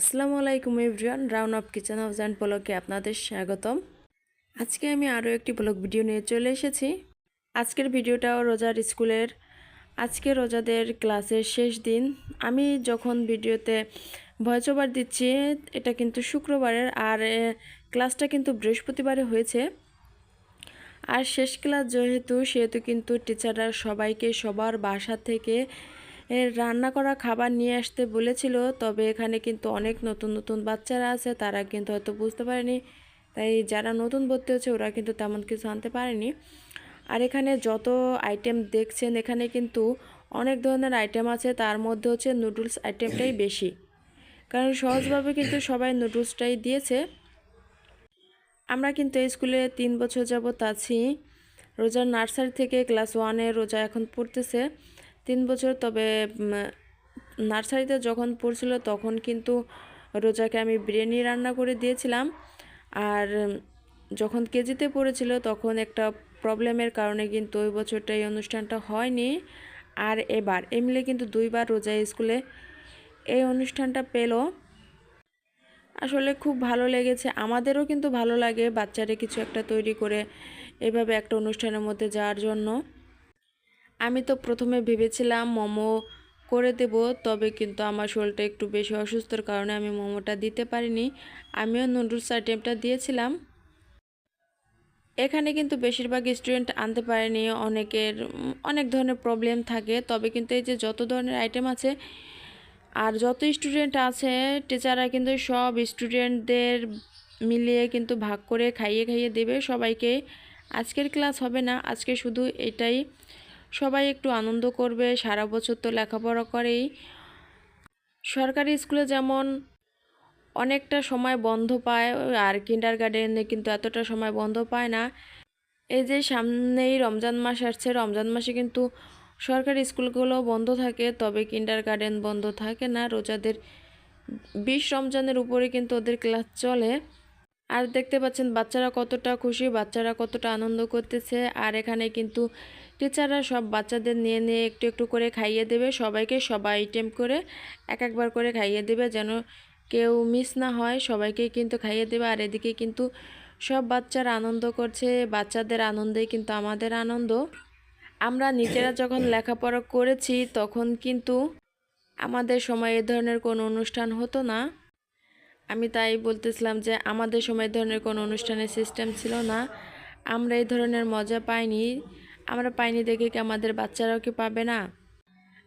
আসসালামু আলাইকুম everyone round of kitchen house and ব্লগে আপনাদের স্বাগতম। আজকে আমি আরও একটি ব্লগ ভিডিও নিয়ে চলে এসেছি। আজকের ভিডিওটাও রোজার স্কুলের, আজকে রোজাদের ক্লাসের শেষ দিন। আমি যখন ভিডিওতে ভয়েস ওভার দিচ্ছি, এটা কিন্তু শুক্রবারের, আর ক্লাসটা কিন্তু বৃহস্পতিবারে হয়েছে। আর শেষ ক্লাস যেহেতু, সেহেতু কিন্তু টিচাররা সবাইকে সবার বাসা থেকে রান্না করা খাবার নিয়ে আসতে বলেছিল, তবে এখানে কিন্তু অনেক নতুন নতুন বাচ্চারা আছে, তারা কিন্তু হয়তো বুঝতে পারেনি। তাই যারা নতুন ভর্তি হচ্ছে, ওরা কিন্তু তেমন কিছু আনতে পারেনি। আর এখানে যত আইটেম দেখছেন, এখানে কিন্তু অনেক ধরনের আইটেম আছে, তার মধ্যে হচ্ছে নুডলস আইটেমটাই বেশি। কারণ সহজভাবে কিন্তু সবাই নুডলসটাই দিয়েছে। আমরা কিন্তু এই স্কুলে তিন বছর যাবত আছি। রোজার নার্সারি থেকে ক্লাস ওয়ানে রোজা এখন পড়তেছে। তিন বছর, তবে নার্সারিতে যখন পড়ছিল তখন কিন্তু রোজাকে আমি বিরিয়ানি রান্না করে দিয়েছিলাম। আর যখন কেজিতে পড়েছিল তখন একটা প্রবলেমের কারণে কিন্তু ওই বছরটা এই অনুষ্ঠানটা হয়নি। আর এবার, এমনি কিন্তু দুইবার রোজা স্কুলে এই অনুষ্ঠানটা পেল। আসলে খুব ভালো লেগেছে। আমাদেরও কিন্তু ভালো লাগে বাচ্চারা কিছু একটা তৈরি করে এভাবে একটা অনুষ্ঠানের মধ্যে যাওয়ার জন্য। আমি তো প্রথমে ভেবেছিলাম মোমো করে দেব, তবে কিন্তু আমার শরীরটা একটু বেশি অসুস্থর কারণে আমি মোমোটা দিতে পারিনি। আমিও নুডলস আইটেমটা দিয়েছিলাম। এখানে কিন্তু বেশিরভাগ স্টুডেন্ট আনতে পারেনি, অনেকের, অনেক ধরনের প্রবলেম থাকে, তবে কিন্তু এই যে যত ধরনের আইটেম আছে, আর যত স্টুডেন্ট আছে, টিচাররা কিন্তু সব স্টুডেন্টদের মিলিয়ে কিন্তু ভাগ করে খাইয়ে খাইয়ে দেবে, সবাইকে। আজকের ক্লাস হবে না, আজকে শুধু এটাই। সবাই একটু আনন্দ করবে, সারা বছর তো লেখাপড়া করেই। সরকারি স্কুলে যেমন অনেকটা সময় বন্ধ পায়, আর কিন্ডার গার্ডেনে কিন্তু এতটা সময় বন্ধ পায় না। এই যে সামনেই রমজান মাস আসছে, রমজান মাসে কিন্তু সরকারি স্কুলগুলো বন্ধ থাকে, তবে কিন্ডার গার্ডেন বন্ধ থাকে না। রোজাদের, বিশ রমজানের উপরে কিন্তু ওদের ক্লাস চলে। আর দেখতে পাচ্ছেন বাচ্চারা কতটা খুশি, বাচ্চারা কতটা আনন্দ করতেছে। আর এখানে কিন্তু টিচাররা সব বাচ্চাদের নিয়ে নিয়ে একটু একটু করে খাইয়ে দেবে। সবাইকে সবাই আইটেম করে এক একবার করে খাইয়ে দেবে যেন কেউ মিস না হয়। সবাইকে কিন্তু খাইয়ে দেবে। আর এদিকে কিন্তু সব বাচ্চারা আনন্দ করছে। বাচ্চাদের আনন্দেই কিন্তু আমাদের আনন্দ। আমরা নিজেরা যখন লেখাপড়া করেছি তখন কিন্তু আমাদের সময় এ ধরনের কোনো অনুষ্ঠান হতো না। আমি তাই বলতেছিলাম যে আমাদের সময় ধরনের কোনো অনুষ্ঠানের সিস্টেম ছিল না। আমরা এই ধরনের মজা পাইনি। আমরা পাইনি দেখে কি আমাদের বাচ্চারাও কি পাবে না?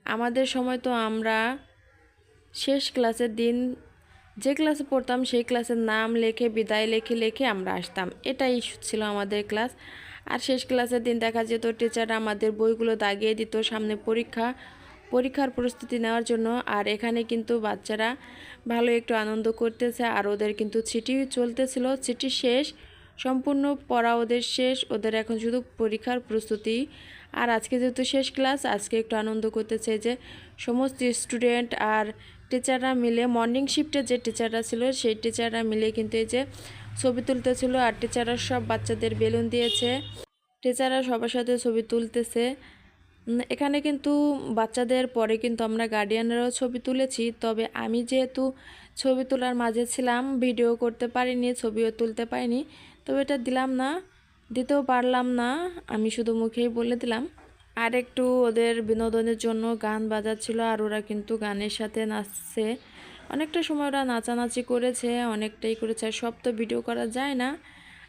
আমাদের সময় তো আমরা শেষ ক্লাসের দিন যে ক্লাসে পড়তাম সেই ক্লাসের নাম লেখে, বিদায় লেখে লেখে আমরা আসতাম। এটাই ছিল আমাদের ক্লাস আর শেষ ক্লাসের দিন দেখা যেত টিচাররা আমাদের বইগুলো দাগিয়ে দিত সামনে পরীক্ষা। পরীক্ষার প্রস্তুতি নেওয়ার জন্য। আর এখানে কিন্তু বাচ্চারা ভালো একটু আনন্দ করতেছে, আর ওদের কিন্তু ছিটি চলতেছিল। ছিটি শেষ, সম্পূর্ণ পড়া ওদের শেষ। ওদের এখন শুধু পরীক্ষার প্রস্তুতি। আর আজকে যেহেতু শেষ ক্লাস, আজকে একটু আনন্দ করতেছে যে সমস্ত স্টুডেন্ট আর টিচাররা মিলে মর্নিং শিফটে যে টিচাররা ছিল, সেই টিচাররা মিলে কিন্তু এই যে ছবি তুলতেছিল। আর টিচাররা সব বাচ্চাদের বেলুন দিয়েছে। টিচাররা সবার সাথে ছবি তুলতেছে। এখানে কিন্তু বাচ্চাদের পরে কিন্তু আমরা গার্ডিয়ানেরও ছবি তুলেছি। তবে আমি যেহেতু ছবি তোলার মাঝে ছিলাম ভিডিও করতে পারিনি, ছবিও তুলতে পারিনি, তবে এটা দিলাম না, দিতেও পারলাম না, আমি শুধু মুখেই বলে দিলাম। আর একটু ওদের বিনোদনের জন্য গান বাজাচ্ছিল, আর ওরা কিন্তু গানের সাথে নাচছে। অনেকটা সময় ওরা নাচানাচি করেছে, অনেকটাই করেছে, আর সব তো ভিডিও করা যায় না।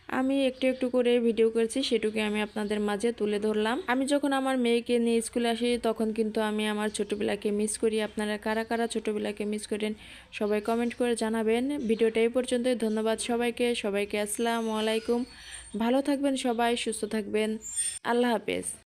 আমি একটু একটু করে ভিডিও করেছি সেটুকু আমি আপনাদের মাঝে তুলে ধরলাম। আমি যখন আমার মেয়েকে নিয়ে স্কুলে আসি, তখন কিন্তু আমি আমার ছোটোবেলাকে মিস করি। আপনারা কারা কারা ছোটোবেলাকে মিস করেন, সবাই কমেন্ট করে জানাবেন। ভিডিওটা এই পর্যন্তই, ধন্যবাদ সবাইকে। সবাইকে আসসালামু আলাইকুম। ভালো থাকবেন সবাই, সুস্থ থাকবেন। আল্লাহ হাফেজ।